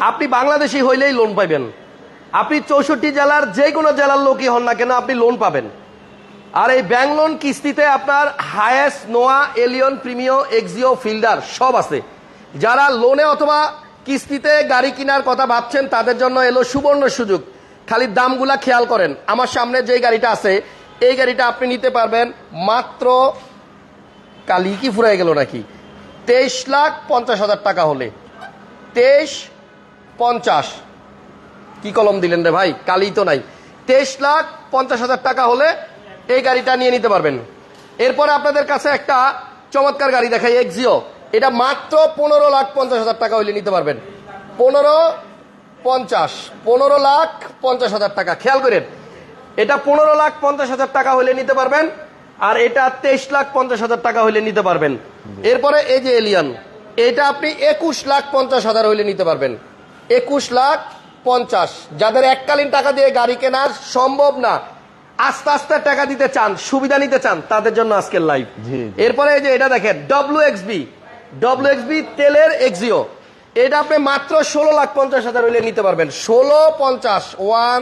আপনি বাংলাদেশি হইলেই লোন পাবেন আপনি চৌষট্টি জেলার যে কোনো জেলার লোকই হন না কেন, আপনি লোন পাবেন। আর এই ব্যাংক লোন কিস্তিতে আপনার highest Noah Allion Premio Axio Fielder সব আছে। যারা লোনে অথবা কিস্তিতে গাড়ি কেনার কথা ভাবছেন, তাদের জন্য এলো সুবর্ণ সুযোগ। খালি দামগুলা খেয়াল করেন। আমার সামনে যে গাড়িটা আছে, এই গাড়িটা আপনি নিতে পারবেন মাত্র কালি কি ফুরাই গেল নাকি? তেইশ লাখ পঞ্চাশ হাজার টাকা হলে। তেইশ পঞ্চাশ। কি কলম দিলেন রে ভাই? কালি তো নাই। তেইশ লাখ পঞ্চাশ হাজার টাকা হলে এই গাড়িটা নিয়ে নিতে পারবেন। এরপরে আপনাদের কাছে একটা চমৎকার গাড়ি দেখাই এক্সিও এটা মাত্র পনেরো লাখ পঞ্চাশ হাজার টাকা হইলে নিতে পারবেন। পনেরো পঞ্চাশ। পনেরো লাখ পঞ্চাশ হাজার টাকা। খেয়াল করেন, এটা পনেরো লাখ পঞ্চাশ হাজার টাকা হইলে নিতে পারবেন আর এটা তেইশ লাখ পঞ্চাশ হাজার টাকা হইলে নিতে পারবেন। এরপরে এই যে এলিয়ান এটা আপনি একুশ লাখ পঞ্চাশ হাজার হইলে নিতে পারবেন। একুশ লাখ পঞ্চাশ। যাদের এককালীন টাকা দিয়ে গাড়ি কেনার সম্ভব না আস্তে আস্তে টাকা দিতে চান সুবিধা নিতে চান তাদের জন্য আজকের লাইভ। এরপরে এই যে এটা দেখেন ডব্লিউ এক্সবি ডব্লিউ এক্সবি তেলের এক্সিও এটা আপনি মাত্র ষোলো লাখ পঞ্চাশ হাজার হইলে নিতে পারবেন। ষোলো পঞ্চাশ ওয়ান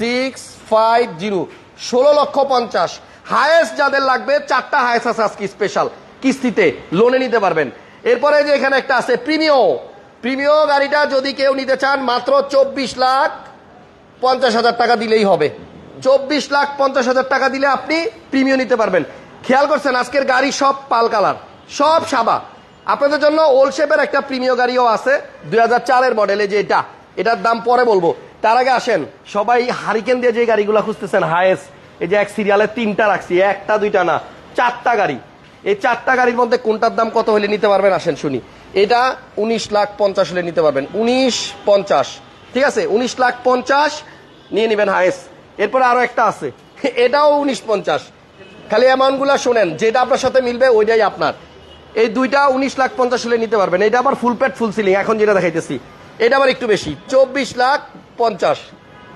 সিক্স ফাইভ জিরো। ষোলো লক্ষ পঞ্চাশ। হায়েস্ট যাদের লাগবে চারটা হায়েস্ট আছে আজকে স্পেশাল কিস্তিতে লোনে নিতে পারবেন। এরপরে যে এখানে একটা আছে প্রিমিও প্রিমিও গাড়িটা যদি কেউ নিতে চান, মাত্র চব্বিশ লাখ পঞ্চাশ হাজার টাকা দিলেই হবে। চব্বিশ লাখ পঞ্চাশ হাজার টাকা দিলে আপনি প্রিমিয়াম নিতে পারবেন। খেয়াল করছেন, আজকের গাড়ি সব পাল কালার, সব সাবা আপনাদের জন্য ওল্ড শেপের একটা প্রিমিয় গাড়িও আছে, দুই হাজার চারের মডেলে যে এটা, এটার দাম পরে বলব। তার আগে আসেন, সবাই হারিকেন দিয়ে যে গাড়িগুলো খুঁজতেছেন হায়েস্ট এই যে এক সিরিয়ালে তিনটা রাখছি, একটা, দুইটা না, চারটা গাড়ি। এই চারটা গাড়ির মধ্যে কোনটার দাম কত হলে নিতে পারবেন আসেন শুনি। এটা উনিশ লাখ পঞ্চাশ হলে নিতে পারবেন। উনিশ পঞ্চাশ। ঠিক আছে? উনিশ লাখ পঞ্চাশ নিয়ে নেবেন হায়েস্ট এরপরে আরও একটা আছে। এটাও উনিশ পঞ্চাশ। খালি অ্যামাউন্টগুলা শোনেন, যেটা আপনার সাথে মিলবে ওইটাই আপনার। এই দুইটা উনিশ লাখ পঞ্চাশ হলে নিতে পারবেন। এটা আবার ফুল প্যাট ফুল সিলিং এখন যেটা দেখাইতেছি। এটা আবার একটু বেশি, চব্বিশ লাখ পঞ্চাশ।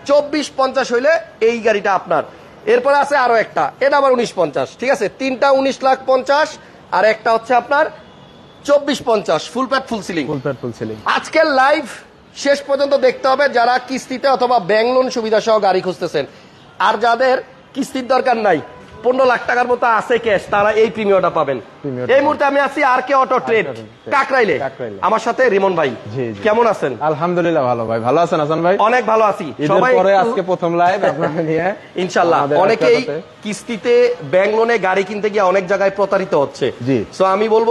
চব্বিশ পঞ্চাশ হইলে এই গাড়িটা আপনার। এরপরে আছে আরও একটা, এটা আবার উনিশ পঞ্চাশ। ঠিক আছে? তিনটা উনিশ লাখ পঞ্চাশ, আর একটা হচ্ছে আপনার চব্বিশ পঞ্চাশ full pad full ceiling full pad full ceiling আজকের লাইভ শেষ পর্যন্ত দেখতে হবে যারা কিস্তিতে অথবা ব্যাংক লোন সুবিধা সহ গাড়ি খুঁজতেছেন। আর যাদের কিস্তির দরকার নাই পনেরো লাখ টাকার মতো আছে ক্যাশ তারা এই প্রিমিয়মটা পাবেন। এই মুহূর্তে আমি আছি আর কে অটো ট্রেড কাকরাইলে। আমার সাথে রিমন ভাই। কেমন আছেন? আলহামদুলিল্লাহ ভালো ভাই। ভালো আছেন হাসান ভাই? অনেক ভালো আছি। সবাই পরে আজকে প্রথম লাইভ আপনাকে নিয়ে ইনশাল্লাহ আমাদের অনেকেই কিস্তিতে ব্যাংক লোনে গাড়ি কিনতে গিয়ে অনেক জায়গায় প্রতারিত হচ্ছে। সো আমি বলব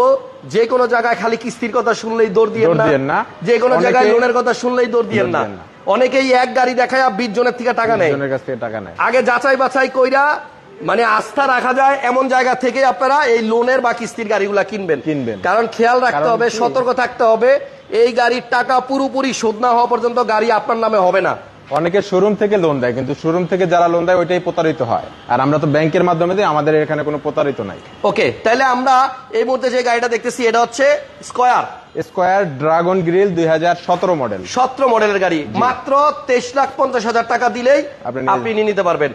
যে কোনো জায়গায় খালি কিস্তির কথা শুনলেই দৌড় দিয়েন দৌড় না। যে কোনো জায়গায় লোনের কথা শুনলেই দৌড় দিয়েন না। অনেকেই এক গাড়ি দেখায় বিশ জনের থেকে টাকা নেয়। থেকে টাকা নেয়। আগে যাচাই বাছাই কইরা মানে আস্থা রাখা যায় এমন জায়গা থেকে আপনারা এই লোনের বা কিস্তির গাড়িগুলা কিনবেন। কিনবেন। কারণ খেয়াল রাখতে হবে সতর্ক থাকতে হবে এই গাড়ির টাকা পুরোপুরি শোধ না হওয়া পর্যন্ত গাড়ি আপনার নামে হবে না। অনেকে শোরুম থেকে লোন দেয় কিন্তু শোরুম থেকে যারা লোন দেয় ওইটাই প্রতারিত হয়। আর আমরা তো ব্যাংকের মাধ্যমে দিই আমাদের এখানে কোনো প্রতারিত নাই। ওকে তাহলে আমরা এই মুহূর্তে যে গাড়িটা দেখতেছি এটা হচ্ছে স্কয়ার স্কোয়ার ড্রাগন গ্রিল দুই মডেল সতেরো মডেলের গাড়ি। মাত্র তেইশ লাখ পঞ্চাশ হাজার টাকা দিলেই আপনি নিয়ে- নিতে পারবেন।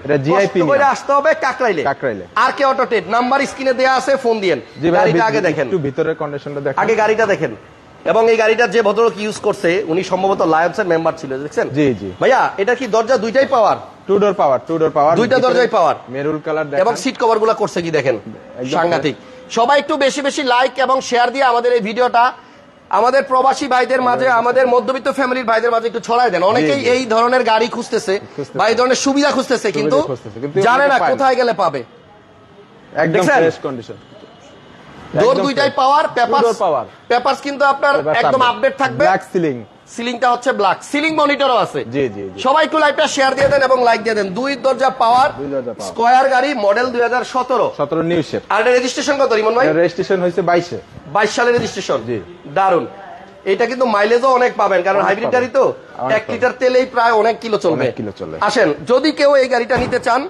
আসতে হবে কাকরাইলে। কাকরাইলে। আর কে অটো টেট নাম্বার স্ক্রিনে দেওয়া আছে ফোন দিয়েন। ভাই গাড়িটা আগে দেখেন। একটু ভিতরের কন্ডিশনটা দেখেন। আগে গাড়িটা দেখেন। এবং এই গাড়িটা যে ভদ্রলোক ইউজ করছে উনি সম্ভবত লায়ন্সের মেম্বার ছিল দেখছেন? জি, জি। ভাইয়া এটা কি দরজা দুইটাই power two door power two door power দুইটা দরজাই power। মেরুল কালার এবং সিট কভারগুলা করছে কি দেখেন? সাংঘাতিক। সবাই একটু বেশি বেশি লাইক এবং শেয়ার দিয়ে আমাদের এই ভিডিওটা আমাদের প্রবাসী ভাইদের মাঝে আমাদের মধ্যবিত্ত ফ্যামিলির ভাইদের মাঝে একটু ছড়াই দেন। অনেকেই এই ধরনের গাড়ি খুঁজতেছে খুঁজতেছে। বা এই ধরনের সুবিধা খুঁজতেছে কিন্তু জানে না কোথায় গেলে পাবে। একদম ফ্রেশ কন্ডিশন ডোর দুইটাই পাওয়ার। পেপারস কিন্তু আপনার একদম আপডেট থাকবে। ব্ল্যাক সিলিং সিলিংটা হচ্ছে ব্ল্যাক সিলিং মনিটরও আছে। জি, জি। সবাই একটু লাইভটা শেয়ার দিয়ে দেন এবং লাইক দিয়ে দেন। দুই দরজা পাওয়ার স্কয়ার গাড়ি মডেল দুই হাজার সতেরো। সতেরো নিউ শেপ আর রেজিস্ট্রেশন কত রিমন ভাই? রেজিস্ট্রেশন হয়েছে বাইশে। বাইশ সালের রেজিস্ট্রেশন জি। দারুণ এটা কিন্তু মাইলেজও অনেক পাবেন কারণ হাইব্রিড গাড়ি তো। এক লিটার তেলেই প্রায় অনেক কিলো চলবে। কিলো চলে। আসেন যদি কেউ এই গাড়িটা নিতে চান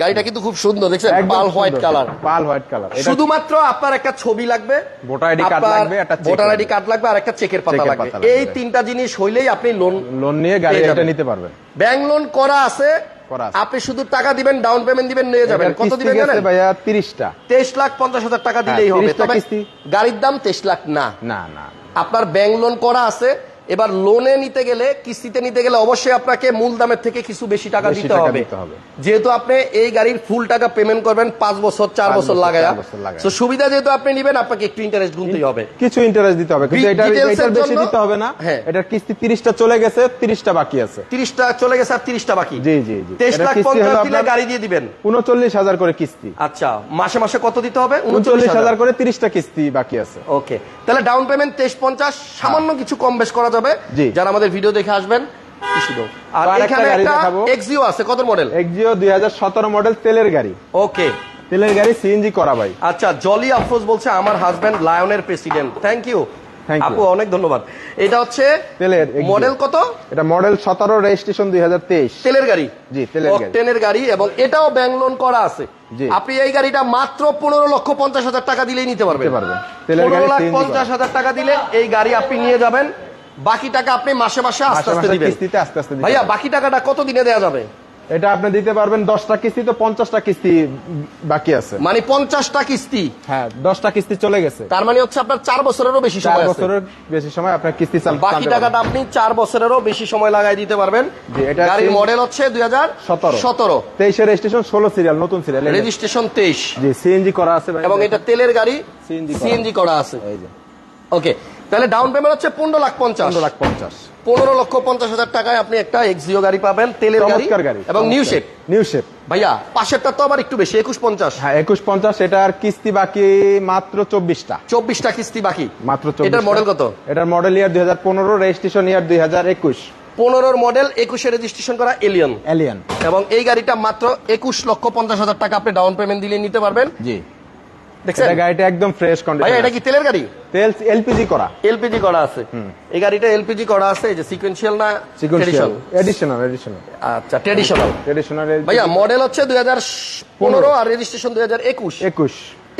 গাড়িটা কিন্তু খুব সুন্দর দেখছেন? Pearl white colour. Pearl white colour. শুধুমাত্র আপনার একটা ছবি লাগবে ভোটার card আপনার লাগবে, একটা ভোটার আইডি কার্ড লাগবে আর একটা চেকের পাতা লাগবে। এই তিনটা জিনিস হইলেই আপনি লোন লোন নিয়ে গাড়ি এটা নিতে পারবেন। ব্যাংক লোন করা আছে আপনি শুধু টাকা দিবেন ডাউন পেমেন্ট দিবেন নিয়ে যাবেন। কত দিবেন জানেন? ভাইয়া তিরিশটা। তেইশ লাখ পঞ্চাশ হাজার টাকা দিলেই হ্যাঁ, হবে তবে গাড়ির দাম তেইশ লাখ না। না না আপনার ব্যাংক লোন করা আছে এবার লোনে নিতে গেলে কিস্তিতে নিতে গেলে অবশ্যই আপনাকে মূল দামের থেকে কিছু বেশি টাকা দিতে হবে। যেহেতু আপনি এই গাড়ির ফুল টাকা পেমেন্ট করবেন পাঁচ বছর চার বছর লাগায়া। তো সুবিধা যেহেতু আপনি নেবেন আপনাকে একটু ইন্টারেস্ট গুনতেই হবে। কিছু ইন্টারেস্ট দিতে হবে কিন্তু Big এটার বেশি দিতে হবে না। হ্যাঁ। এটার কিস্তি তিরিশটা চলে গেছে তিরিশটা বাকি আছে। তিরিশটা চলে গেছে আর তিরিশটা বাকি। জি জি জি। তেইশ এটার লাখ কিস্তি পঞ্চাশ হলো দিলে গাড়ি দিয়ে দিবেন। উনচল্লিশ হাজার করে কিস্তি। আচ্ছা মাসে মাসে কত দিতে হবে? উনচল্লিশ হাজার। করে তিরিশটা কিস্তি বাকি আছে। ওকে তাহলে ডাউন পেমেন্ট তেইশ পঞ্চাশ সামান্য কিছু কম বেশ করা যাবে যারা আমাদের ভিডিও দেখে আসবেন। আর এখানে একটা এক্সিও আছে কত মডেল এক্সিও মডেল তেলের গাড়ি। ওকে তেলের গাড়ি সিএনজি করা ভাই। আচ্ছা জলি আফরোজ বলছে আমার হাজবেন্ড লায়নের প্রেসিডেন্ট থ্যাংক ইউ আপু অনেক ধন্যবাদ। এটা হচ্ছে তেলের মডেল কত? এটা মডেল সতেরো রেজিস্ট্রেশন দুই হাজার তেইশ। তেলের গাড়ি। জি, তেলের গাড়ি। গাড়ি এবং এটাও ব্যাংক লোন করা আছে। আপনি এই গাড়িটা মাত্র পনেরো লক্ষ পঞ্চাশ হাজার টাকা দিলেই নিতে পারবেন। পারবেন। তেলের পনেরো গাড়ি লাখ পঞ্চাশ হাজার টাকা দিলে এই গাড়ি আপনি নিয়ে যাবেন। বাকি টাকা আপনি মাসে মাসে আস্তে আস্তে দিবেন। কিস্তিতে আস্তে আস্তে ভাইয়া বাকি টাকাটা কত দিনে দেওয়া যাবে? এটা আপনি দিতে পারবেন দশটা কিস্তি তো পঞ্চাশটা কিস্তি বাকি আছে। মানে পঞ্চাশটা কিস্তি? হ্যাঁ দশটা কিস্তি চলে গেছে। তার মানে হচ্ছে আপনার চার বছরেরও বেশি সময় আছে। বছরের বেশি সময় আপনার কিস্তি চাল বাকি টাকাটা আপনি চার বছরেরও বেশি সময় লাগাই দিতে পারবেন। জি, এটা গাড়ির মডেল হচ্ছে দুই হাজার সতেরো। সতেরো। তেইশে রেজিস্ট্রেশন ষোলো সিরিয়াল নতুন সিরিয়াল রেজিস্ট্রেশন তেইশ। জি সিএনজি করা আছে ভাই। এবং এটা তেলের গাড়ি সিএনজি করা। আছে। ওকে তাহলে ডাউন পেমেন্ট হচ্ছে পনেরো লাখ পঞ্চাশ। পনেরো লাখ পঞ্চাশ। পনেরো লক্ষ পঞ্চাশ হাজার টাকায় আপনি একটা এক্সিও গাড়ি পাবেন তেলের গাড়ি গাড়ি এবং নিউ শেপ নিউ শেপ ভাইয়া পাশেরটা তো আবার একটু বেশি একুশ পঞ্চাশ। হ্যাঁ একুশ পঞ্চাশ এটার কিস্তি বাকি মাত্র চব্বিশটা। চব্বিশটা কিস্তি বাকি? মাত্র এটার মডেল কত? এটার মডেল ইয়ার দুই হাজার পনেরো রেজিস্ট্রেশন ইয়ার দুই হাজার একুশ। পনেরোর মডেল একুশে রেজিস্ট্রেশন করা এলিয়ন এলিয়ন এবং এই গাড়িটা মাত্র একুশ লক্ষ পঞ্চাশ হাজার টাকা আপনি ডাউন পেমেন্ট দিলে নিতে পারবেন। জি। দেখছেন? গাড়িটা একদম ফ্রেশ ভাইয়া এটা কি তেলের গাড়ি? তেল এলপিজি করা। এলপিজি করা আছে। এই গাড়িটা এলপিজি করা আছে যে সিকুয়েন্সিয়াল না সিকুয়েন্সিয়াল এডিশনাল এডিশনাল আচ্ছা ট্রেডিশনাল ট্রেডিশনাল ভাইয়া মডেল হচ্ছে দুই হাজার পনেরো আর রেজিস্ট্রেশন দুই হাজার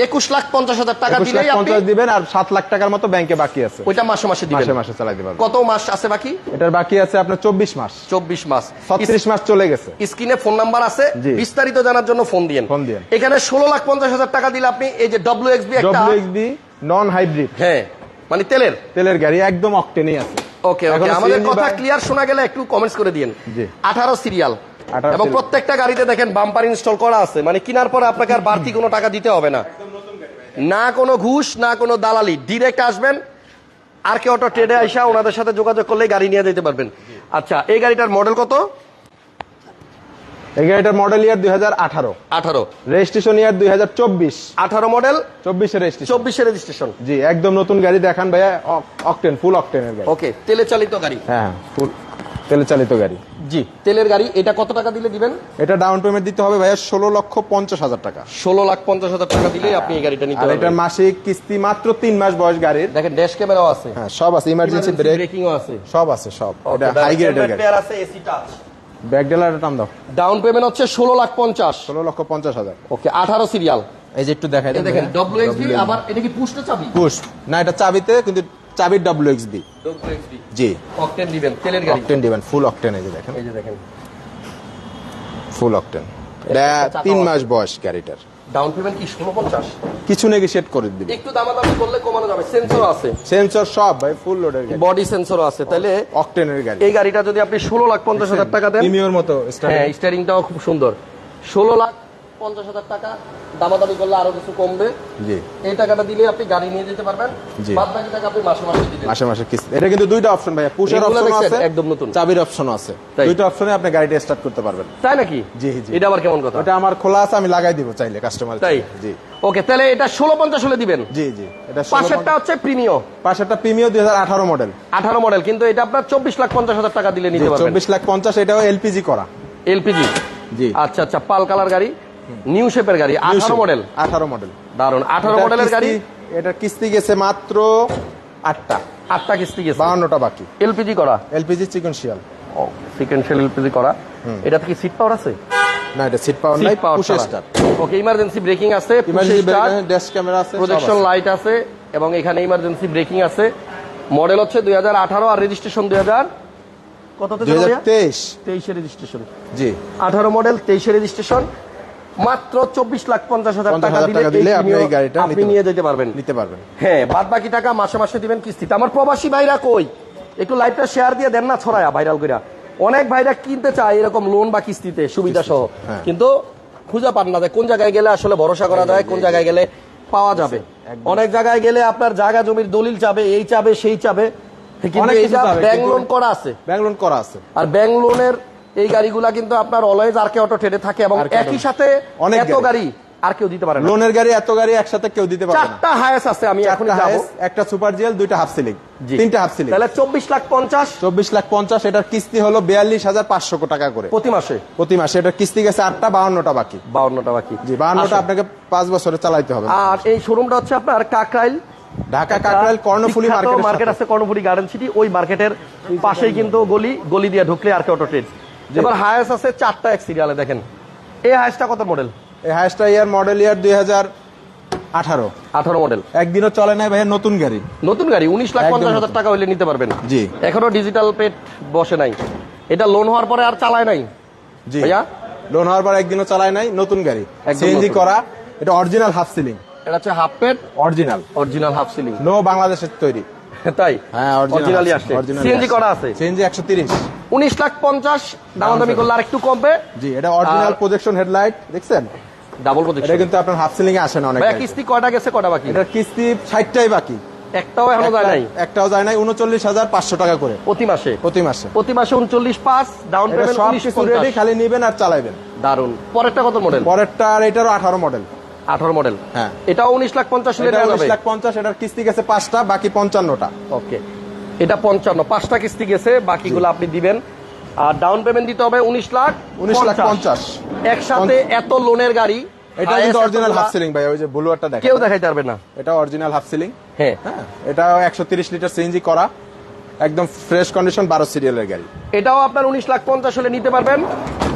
একুশ লাখ পঞ্চাশ হাজার টাকা দিলেই পঞ্চাশ দিবেন আর সাত লাখ টাকার মতো ব্যাংকে বাকি আছে। ওইটা মাসে মাসে মাসে মাসে চালাই দিবেন। কত মাস আছে বাকি? এটার বাকি আছে আপনার চব্বিশ মাস। চব্বিশ মাস। ছত্রিশ মাস চলে গেছে। স্ক্রিনে ফোন নাম্বার আছে। বিস্তারিত জানার জন্য ফোন দিয়েন। ফোন দিয়েন। এখানে ষোলো লাখ পঞ্চাশ হাজার টাকা দিলে আপনি এই যে W XB WXB non hybrid হ্যাঁ। মানে তেলের? তেলের গাড়ি একদম অকটেনই আছে। ওকে ওকে আমাদের কথা ক্লিয়ার শোনা গেলে একটু কমেন্টস করে দিন জি। আঠারো সিরিয়াল 18 এবং প্রত্যেকটা গাড়িতে দেখেন বাম্পার ইনস্টল করা আছে। মানে কেনার পরে আপনাকে আর বাড়তি কোনো টাকা দিতে হবে না। না কোনো ঘুষ না কোনো দালালি। ডিরেক্ট আসবেন আর কে অটো ট্রেডে আইসা ওনাদের সাথে যোগাযোগ করলে গাড়ি নিয়ে যেতে পারবেন। আচ্ছা এই গাড়িটার মডেল কত? এই গাড়িটার মডেল ইয়ার দুই হাজার আঠারো। আঠারো। রেজিস্ট্রেশন ইয়ার দুই হাজার চব্বিশ। আঠারো মডেল চব্বিশে রেজিস্ট্রেশন চব্বিশে রেজিস্ট্রেশন জি একদম নতুন গাড়ি দেখান ভাইয়া অকটেন ফুল অকটেনের গাড়ি। ওকে তেলে চালিত গাড়ি। হ্যাঁ ফুল তেলে চালিত গাড়ি। জি তেলের গাড়ি এটা কত টাকা দিলে দিবেন? এটা ডাউন পেমেন্ট দিতে হবে ভাইয়া ষোলো লক্ষ পঞ্চাশ হাজার টাকা। ষোলো লাখ পঞ্চাশ হাজার টাকা দিলেই আপনি এই গাড়িটা নিতে আর এটার পারবেন মাসিক কিস্তি মাত্র তিন মাস বয়স গাড়ির। দেখেন ড্যাশ ক্যামেরাও আছে। হ্যাঁ সব আছে ইমার্জেন্সি ব্রেক ব্রেকিংও আছে। সব আছে সব। এটা হাই গ্রেডের গাড়ি। আছে এসি টাচ ব্যাক ডেলার টান দাও। ডাউন পেমেন্ট হচ্ছে ষোলো লাখ পঞ্চাশ। ষোলো লক্ষ পঞ্চাশ হাজার। ওকে আঠারো সিরিয়াল এই যে একটু দেখাই দেখেন ডব্লিউ এক্সবি আবার এটা কি পুষ্ট চাবি? পুশ না এটা চাবিতে কিন্তু চাবির W X B G. Octane দিবেন তেলের গাড়ি। অকটেন দিবেন ফুল অকটেন এই যে দেখেন। এই যে দেখেন। ফুল অকটেন এটা একটা চাকাও তিন মাস বয়স গাড়িটার। ডাউন পেমেন্ট কি ষোলো পঞ্চাশ কিছু নেগোশিয়েট করে দিবে। একটু দামাদামি করলে কমানো যাবে। সেন্সর আছে। সেন্সর সব ভাই ফুল লোডের গাড়ি। বডি সেন্সরও আছে। তাহলে অকটেনের গাড়ি। এই গাড়িটা যদি আপনি ষোলো লাখ পঞ্চাশ হাজার টাকা দেন প্রিমিয়র মতো হ্যাঁ স্টারিংটাও খুব সুন্দর। ষোলো লাখ পঞ্চাশ হাজার টাকা দামাদামি করলে আরও কিছু কমবে। জি। এই টাকাটা দিলে আপনি গাড়ি নিয়ে যেতে পারবেন। জি। বাদ বাকি টাকা আপনি মাসে মাসে দিবেন মাসে মাসে কিস্তি। এটা কিন্তু দুইটা অপশন ভাইয়া। পুশের অপশন আছে একদম নতুন। চাবির অপশন আছে। দুইটা অপশনে আপনি গাড়িটা স্টার্ট করতে পারবেন। তাই নাকি? জি, জি। এটা আবার কেমন কথা? ওটা আমার খোলা আছে আমি লাগাই দিব চাইলে কাস্টমার তাই? জি। ওকে তাহলে এটা ষোলো পঞ্চাশ হলে দিবেন। জি জি। এটা পাশেরটা হচ্ছে প্রিমিয়ম পাশেরটা প্রিমিয়র দুই হাজার আঠারো মডেল আঠারো মডেল কিন্তু এটা আপনার চব্বিশ লাখ পঞ্চাশ হাজার টাকা দিলে নিতে পারবেন। চব্বিশ লাখ পঞ্চাশ এটাও এলপিজি করা। এলপিজি জি। আচ্ছা আচ্ছা পাল কালার গাড়ি। নিউ শেপের গাড়ি আঠারো মডেল আঠারো মডেল দারুণ আঠারো মডেলের গাড়ি? এটা কিস্তি গেছে মাত্র আটটা। আটটা কিস্তি গেছে। বাউন্নটা বাকি। এলপিজি করা? এলপিজি চিকনশিয়াল সিকেন্সিয়াল এলপিজি করা? এটা থেকে সিট পাওয়ার আছে? না এটা সিট পাওয়ার নাই পুশে স্টার্ট ওকে ইমার্জেন্সি ব্রেকিং আছে ইমার্জেন্সি ড্যাশ ক্যামেরা আছে প্রজেকশন লাইট আছে। এবং এখানে ইমার্জেন্সি ব্রেকিং আছে। মডেল হচ্ছে দুই হাজার আঠারো আর রেজিস্ট্রেশন দুই হাজার হাজার তেইশ। তেইশে রেজিস্ট্রেশন জি। আঠারো মডেল তেইশে রেজিস্ট্রেশন মাত্র চব্বিশ লাখ পঞ্চাশ হাজার 50,000 টাকা দিলে আপনি নিয়ে যেতে পারবেন। নিতে পারবেন। হ্যাঁ বাদ বাকি টাকা মাসে মাসে দিবেন কিস্তিতে। আমার প্রবাসী ভাইরা কই? একটু লাইভটা শেয়ার দিয়ে দেন না ছড়ায়া ভাইরাল কইরা। অনেক ভাইরা কিনতে চায় এরকম লোন বা কিস্তিতে সুবিধা সহ হ্যাঁ। কিন্তু খুঁজে পান না যে কোন জায়গায় গেলে আসলে ভরসা করা যায় কোন জায়গায় গেলে পাওয়া যাবে। অনেক জায়গায় গেলে আপনার জায়গা জমির দলিল চাবে এই চাবে সেই চাবে। কিন্তু ব্যাংক লোন করা আছে। ব্যাংক লোন করা আছে। আর ব্যাংক লোনের এই গাড়িগুলা কিন্তু আপনার অলওয়েজ আর কে অটো ট্রেডে থাকে এবং একই সাথে অনেক এত গাড়ি। আর কেউ দিতে পারে লোনের গাড়ি এত গাড়ি একসাথে কেউ দিতে পারে চারটা হায়াস আছে আমি এখন যাব। একটা সুপার জেল দুইটা হাফ সিলিং তিনটা হাফ সিলিং তাহলে চব্বিশ লাখ পঞ্চাশ। চব্বিশ লাখ পঞ্চাশ এটার কিস্তি হলো বিয়াল্লিশ হাজার পাঁচশো টাকা করে। প্রতি মাসে? প্রতি মাসে এটার কিস্তি গেছে আটটা বাউন্নটা বাকি। বাউন্নটা বাকি। জি বাউন্নটা আসুন। আপনাকে পাঁচ বছরে চালাইতে হবে। আর এই শোরুমটা হচ্ছে আপনার কাকরাইল। ঢাকা কাকরাইল কর্ণফুলি মার্কেট আছে কর্ণফুলি গার্ডেন সিটি ওই মার্কেটের পাশেই কিন্তু গলি গলি দিয়ে ঢুকলে আর কে অটো ট্রেড এবার হায়াস আছে চারটা এক সিরিয়ালে দেখেন। এই হায়াসটা কত মডেল এই হাইস্টা ইয়ার মডেল ইয়ার দুই হাজার আঠারো। আঠারো মডেল একদিনও চলে নাই ভাই নতুন গাড়ি। নতুন গাড়ি উনিশ লাখ পঞ্চাশ হাজার টাকা হইলে নিতে পারবেন। জি। এখনও ডিজিটাল পেট বসে নাই। এটা লোন হওয়ার পরে আর চালায় নাই। জি। ভাইয়া? লোন হওয়ার পর একদিনও চালায় নাই নতুন গাড়ি। সিএনজি করা এটা অরিজিনাল হাফ সিলিং এটা হচ্ছে half pad original original half ceiling no বাংলাদেশের তৈরি। তাই? হ্যাঁ অরিজিনালি আসছে। সিএনজি করা আছে? সিএনজি একশো তিরিশ। উনিশ লাখ পঞ্চাশ দামাদামি করলে আর একটু কমবে। জি এটা অরিজিনাল প্রজেকশন হেডলাইট দেখছেন? ডাবল এটা কিন্তু আপনার হাফ সিলিং এ আসে না অনেক কিস্তি কয়টা গেছে কয়টা বাকি? এটার কিস্তি ষাটটাই বাকি। একটাও এখনও যায় নাই? একটাও যায় নাই উনচল্লিশ হাজার পাঁচশো টাকা করে। প্রতি মাসে? প্রতি মাসে। প্রতি মাসে উনচল্লিশ পাঁচ ডাউন পেমেন্ট সব উনিশ কিছু রেডি খালি নিবেন আর চালাবেন দারুণ পরেরটা কত মডেল পরেরটা আর এটারও আঠারো মডেল আঠারো মডেল হ্যাঁ। এটাও উনিশ লাখ পঞ্চাশ হলে এটা নেওয়া উনিশ যাবে? লাখ পঞ্চাশ এটার কিস্তি গেছে পাঁচটা বাকি পঞ্চান্নটা। ওকে এটা পঞ্চান্ন। পাঁচটা কিস্তি গেছে বাকিগুলো আপনি দিবেন। আর ডাউন পেমেন্ট দিতে হবে উনিশ লাখ উনিশ লাখ পঞ্চাশ। একসাথে এত লোনের গাড়ি এটা কিন্তু অরিজিনাল হাফ সিলিং ভাই ওই যে ব্লুয়ারটা দেখেন। কেউ দেখাইতে পারবে না। এটা অরিজিনাল হাফ সিলিং হ্যাঁ। হ্যাঁ এটা একশো তিরিশ লিটার সিএনজি করা একদম ফ্রেশ কন্ডিশন বারো সিরিয়ালের গাড়ি। এটাও আপনার উনিশ লাখ পঞ্চাশ হলে নিতে পারবেন।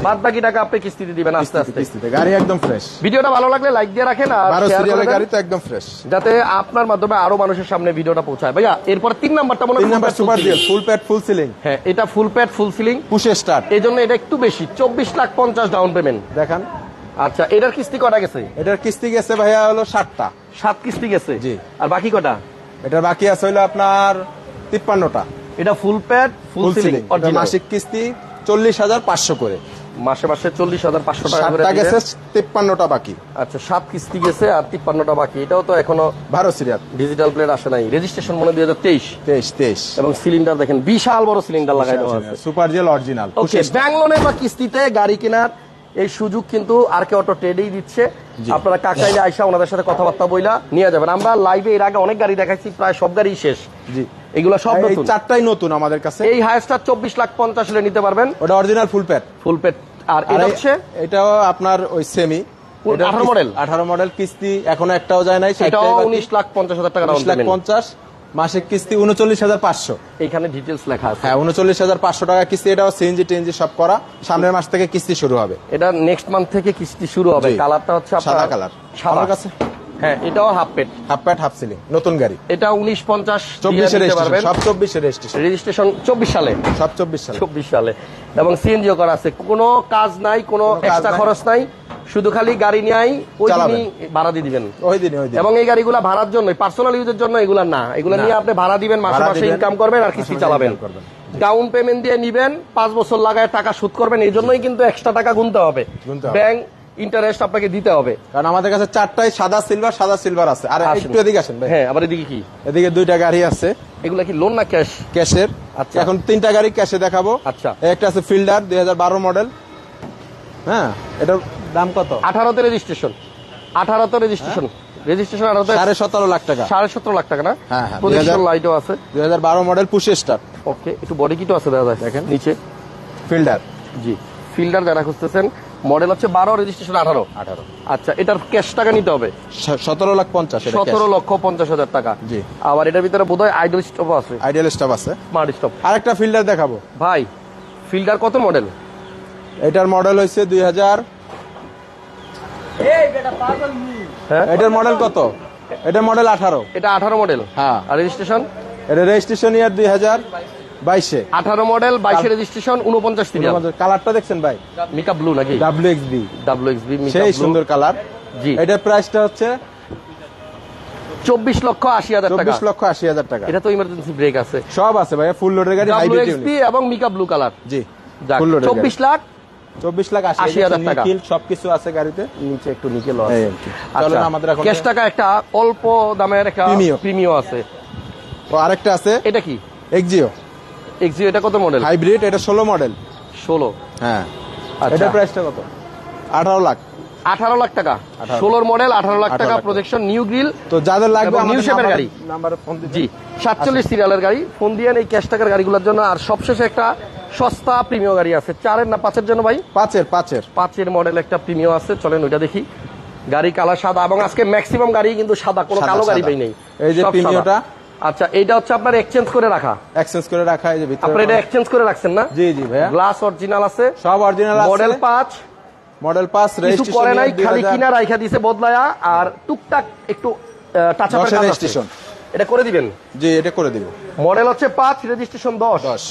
বাদ বাকি টাকা আপনি কিস্তিতে দিবেন আস্তে আস্তে। কিস্তিতে গাড়ি একদম ফ্রেশ ভিডিওটা ভালো লাগলে লাইক দিয়ে রাখেন আর সিরিয়ালের গাড়ি তো একদম ফ্রেশ যাতে আপনার মাধ্যমে আরও মানুষের সামনে ভিডিওটা পৌঁছায়। ভাইয়া এরপর তিন নাম্বারটা মনে তিন number super ceiling। Full pad full ceiling হ্যাঁ এটা ফুল প্যাড ফুল সিলিং পুশে স্টার্ট এই জন্য এটা একটু বেশি চব্বিশ লাখ পঞ্চাশ ডাউন পেমেন্ট দেখান। আচ্ছা এটার কিস্তি কটা গেছে? এটার কিস্তি গেছে ভাইয়া হলো ষাটটা সাত কিস্তি গেছে? জি। আর বাকি কটা? এটার বাকি আছে হলো আপনার তিপ্পান্নটা। এটা ফুল প্যাড ফুল সিলিং মাসিক কিস্তি চল্লিশ হাজার পাঁচশো করে। মাসে মাসে চল্লিশ হাজার পাঁচশো টাকা গেছে তিপ্পান্নটা বাকি। আচ্ছা সাত কিস্তি গেছে আর তিপ্পান্নটা বাকি। এটাও তো এখনও বারো সিরিয়াল। ডিজিটাল প্লেট আসে নাই। রেজিস্ট্রেশন মনে দুই হাজার তেইশ। তেইশ তেইশ। এবং সিলিন্ডার দেখেন বিশাল বড় সিলিন্ডার লাগাই দেওয়া আছে। সুপার জেল অরিজিনাল ওকে ব্যাঙ্গলোনে বা কিস্তিতে গাড়ি কেনার এই সুযোগ কিন্তু আর কে অটো ট্রেডেই দিচ্ছে। আপনারা কাকাইলে আইসা ওনাদের সাথে কথাবার্তা বইলা নিয়ে যাবেন। আমরা লাইভে এর আগে অনেক গাড়ি দেখাইছি প্রায় সব গাড়ি শেষ। জি। এগুলো সব নতুন। চারটাই নতুন আমাদের কাছে। এই হায়েস্টটা চব্বিশ লাখ পঞ্চাশ হলে নিতে পারবেন। ওটা অরিজিনাল ফুল প্যাড ফুল পেট আর এটা হচ্ছে? এটাও আপনার ওই সেমি 18 model? আঠারো মডেল কিস্তি এখনও একটাও যায় নাই এটাও উনিশ লাখ পঞ্চাশ হাজার টাকা উনিশ লাখ পঞ্চাশ। মাসিক কিস্তি উনচল্লিশ হাজার পাঁচশো। এখানে ডিটেলস লেখা আছে। হ্যাঁ উনচল্লিশ হাজার পাঁচশো টাকা কিস্তি এটাও সিএনজি টিএনজি সব করা। সামনের মাস থেকে কিস্তি শুরু হবে। এটা নেক্সট মান্থ থেকে কিস্তি শুরু হবে। কালারটা হচ্ছে সাদা কালার সাদা। কাছে হ্যাঁ এটাও half pad half pad half ceiling নতুন গাড়ি। এটা উনিশ পঞ্চাশ সব রেজিস্ট্রেশন রেজিস্ট্রেশন চব্বিশ সালে। সব চব্বিশ সালে। চব্বিশ সালে। এবং সিএনজিও করা আছে। কোনো কাজ নাই কোনো এক্সট্রা খরচ নাই। শুধু খালি গাড়ি নিয়েই ওই দিনই ভাড়া দিয়ে দিবেন। ওই দিন ওই দিন এবং এই গাড়িগুলা ভাড়ার জন্য পার্সোনাল ইউজের জন্য এগুলা না। এগুলা নিয়ে আপনি ভাড়া দিবেন মাসে মাসে ইনকাম করবেন আর কিস্তি চালাবেন। ডাউন পেমেন্ট দিয়ে নিবেন পাঁচ বছর লাগায় টাকা শোধ করবেন এই জন্যই কিন্তু এক্সট্রা টাকা গুনতে হবে। ব্যাংক ইন্টারেস্ট আপনাকে দিতে হবে। কারণ আমাদের কাছে চারটাই সাদা সিলভার সাদা সিলভার আছে। আর একটু এদিকে আসেন ভাই। হ্যাঁ আবার এদিকে কি? এদিকে দুইটা গাড়ি আছে। এগুলা কি লোন না ক্যাশ ক্যাশের আচ্ছা। এখন তিনটা গাড়ি ক্যাশে দেখাবো। আচ্ছা। একটা আছে ফিল্ডার দুই হাজার বারো মডেল হ্যাঁ এটার দাম কত? আঠারোতে রেজিস্ট্রেশন আঠারোতে রেজিস্ট্রেশন রেজিস্ট্রেশন আঠারোতে সাড়ে সতেরো লাখ টাকা। সাড়ে সতেরো লাখ টাকা না? হ্যাঁ, হ্যাঁ, 2000 লাইটও আছে। দু হাজার বারো মডেল পুশে স্টার ওকে একটু বডি কিটও আছে দাদা দেখেন। নিচে। ফিল্ডার জি ফিল্ডার যারা খুঁজতেছেন মডেল হচ্ছে বারো রেজিস্ট্রেশন আঠারো। আঠারো। আচ্ছা এটার ক্যাশ টাকা নিতে হবে? সতেরো লাখ পঞ্চাশ সতেরো লক্ষ পঞ্চাশ হাজার টাকা। জি। আবার এটার ভিতরে বোধ হয় আইডল স্টপও আছে। আইডিয়াল স্টপ আছে। স্মার্ট স্টপ আর একটা ফিল্ডার দেখাবো। ভাই ফিল্ডার কত মডেল এটার মডেল হয়েছে দুই হাজার হ্যাঁ? এটার মডেল কত? এটার মডেল আঠারো। এটা আঠারো মডেল হ্যাঁ। আর রেজিস্ট্রেশন এটা রেজিস্ট্রেশন ইয়ার দুই হাজার বাইশে। আঠারো মডেল বাইশে রেজিস্ট্রেশন উনপঞ্চাশ সিরিয়াল কালারটা দেখছেন ভাই? মিকা ব্লু নাকি? W X B W X B সেই সুন্দর কালার। জি। এটার প্রাইসটা হচ্ছে চব্বিশ লক্ষ আশি হাজার টাকা। লক্ষ আশি হাজার টাকা। এটা তো ইমার্জেন্সি ব্রেক আছে। সব আছে ভাইয়া ফুল লোডের গাড়ি ডাব্লিউ এবং মিকা ব্লু কালার জি চব্বিশ লাখ চব্বিশ লাখ আশি 80,000 হাজার টাকা। সবকিছু আছে গাড়িতে নিচে একটু নিকেল আছে আমাদের ক্যাশ টাকা একটা অল্প দামের একটা। প্রিমিও আছে। ও আরেকটা আছে। এটা কি? এক্সিও এক্সিও এটা কত মডেল হাইব্রিড এটা ষোলো মডেল ষোলো। হ্যাঁ। আচ্ছা। এটা প্রাইসটা কত? আঠারো লাখ। আঠারো লাখ টাকা। 18 ষোলোর মডেল আঠারো লাখ টাকা প্রজেকশন নিউ গ্রিল তো যাদের লাগবে এর নাম্বারে- গাড়ি। জি সাতচল্লিশ সিরিয়ালের গাড়ি। ফোন দিয়ে এই ক্যাশ টাকার গাড়িগুলোর জন্য। আর সবশেষে একটা সস্তা প্রিমিয় গাড়ি আছে। চারের না পাঁচের জন্য ভাই? পাঁচের পাঁচের। পাঁচের মডেল একটা প্রিমিয় আছে। চলেন ওইটা দেখি। গাড়ি কালার সাদা। এবং আজকে ম্যাক্সিমাম গাড়ি কিন্তু সাদা। কোনো কালো গাড়ি। পাই নেই। এই যে প্রিমিয়টা? আচ্ছা এইটা হচ্ছে আপনার এক্সচেঞ্জ করে রাখা। এক্সচেঞ্জ করে রাখা এই যে ভিতরে আপনার এটা এক্সচেঞ্জ করে রাখছেন না? জি জি ভাইয়া। গ্লাস অরিজিনাল আছে সব অরিজিনাল মডেল আছে পাঁচ মডেল পাঁচ কিছু রেজিস্ট্রেশন করে নাই খালি কিনা রাইখা দিছে বদলায়া আর টুকটাক একটু টাচ আপ registration। এটা করে দিবেন? জি এটা করে দিব। মডেল হচ্ছে পাঁচ রেজিস্ট্রেশন দশ। দশ।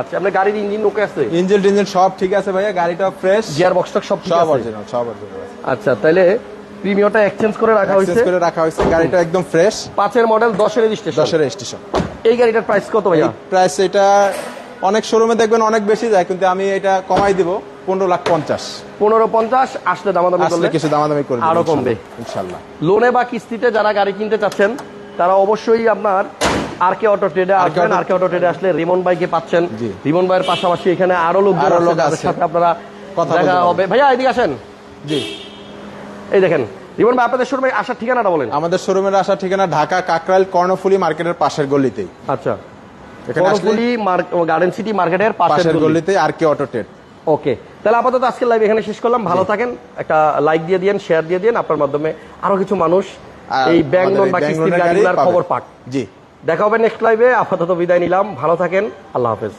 আচ্ছা আপনার গাড়ির ইঞ্জিন ওকে আছে? ইঞ্জিন টিঞ্জিন সব ঠিক আছে ভাইয়া গাড়িটা ফ্রেশ গিয়ার বক্স সব ঠিক সব অরিজিনাল সব অরিজিনাল আচ্ছা তাহলে প্রিমিয়মটা এক্সচেঞ্জ করে রাখা হয়েছে। করে রাখা হয়েছে। গাড়িটা একদম ফ্রেশ পাঁচের মডেল দশের রেজিস্ট্রেশন দশের রেজিস্ট্রেশন এই গাড়িটার প্রাইস কত ভাইয়া? প্রাইস এটা অনেক শোরুমে দেখবেন অনেক বেশি যায় কিন্তু আমি এটা কমাই দিব পনেরো লাখ পঞ্চাশ। পনেরো পঞ্চাশ আসলে দামাদামি করলে কিছু দামাদামি করে আরও কমবে। ইনশাল্লাহ। লোনে বা কিস্তিতে যারা গাড়ি কিনতে চাচ্ছেন তারা অবশ্যই আপনার আর কে অটো ট্রেডে আসবেন। Auto- আর কে অটো ট্রেডে আসলে রিমন বাইকে পাচ্ছেন। রিমন ভাইয়ের পাশাপাশি এখানে আরও লোক আরও লোক। সাথে আপনারা কথা দেখা হবে। ভাইয়া এদিকে আসেন। জি। এই দেখেন রিমন ভাই আপনাদের শোরুমে আসার ঠিকানাটা বলেন। আমাদের শোরুমের আসা ঠিকানা ঢাকা কাকরাইল কর্ণফুলি মার্কেটের পাশের গলিতেই। আচ্ছা। কর্ণফুলি গার্ডেন সিটি মার্কেটের পাশের পাশের গলিতে আর কে অটো টেট ওকে তাহলে আপাতত আজকের লাইভ এখানে শেষ করলাম। ভালো থাকেন একটা লাইক দিয়ে দিন শেয়ার দিয়ে দিন আপনার মাধ্যমে আরও কিছু মানুষ এই ব্যাংক লোন বা কিস্তির গাড়িগুলোর খবর পাক। জি। দেখা হবে নেক্সট লাইভে আপাতত বিদায় নিলাম। ভালো থাকেন। আল্লাহ হাফেজ।